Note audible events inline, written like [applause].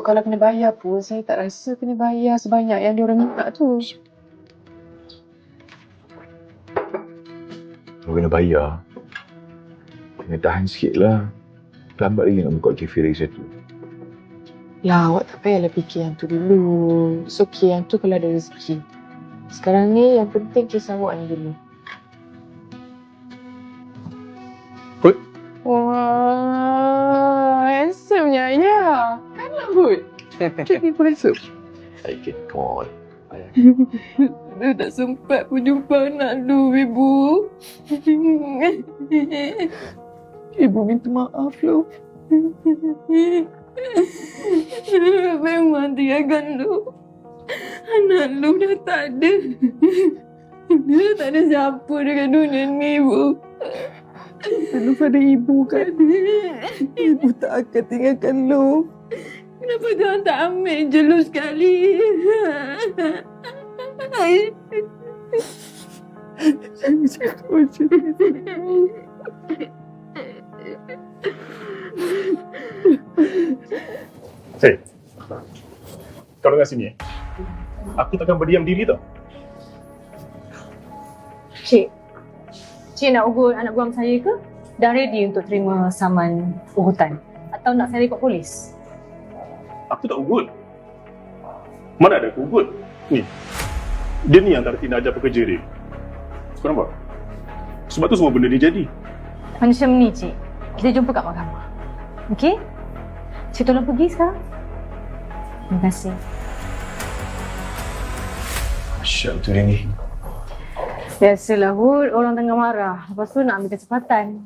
kalau kena bayar pun, saya tak rasa kena bayar sebanyak yang diorang minta tu. Kalau kena bayar, kena tahan sikit lah. Lambat lagi nak buka kafe lagi satu. Ya, awak tak payahlah fikir yang tu dulu. It's okay, yang tu kalau ada rezeki. Sekarang ni yang penting kisah awak ni dulu. Put. Wah, [laughs] Jadi pun handsome. Okay, come on. Lu tak sempat pun jumpa anak lu, Ibu. [laughs] Ibu minta maaf, lu. [laughs] Memang tinggalkan lu. Anak lu dah tak ada. Dia tak ada siapa dekat dunia ni, Ibu. Lu pada ibu kan? Ibu tak akan tinggalkan lu. Kenapa tuan tak ambil je lu sekali? Hei, kau dengar sini eh. Aku takkan berdiam diri tau. Cik, Cik nak ugut anak buang saya ke? Dah ready untuk terima saman ugutan? Atau nak saya report polis? Aku tak ugut. Mana ada aku ugut? Ni. Dia ni antara Tina ajar pekerja dia. Kau nampak? Sebab tu semua benda ni jadi. Macam ni, Cik. Kita jumpa kat mahkamah. Okey? Cik tolong pergi sekarang. Terima kasih. Asyik tu dia ni. Biasalah, Hud. Orang tengah marah. Lepas tu nak ambil kecepatan.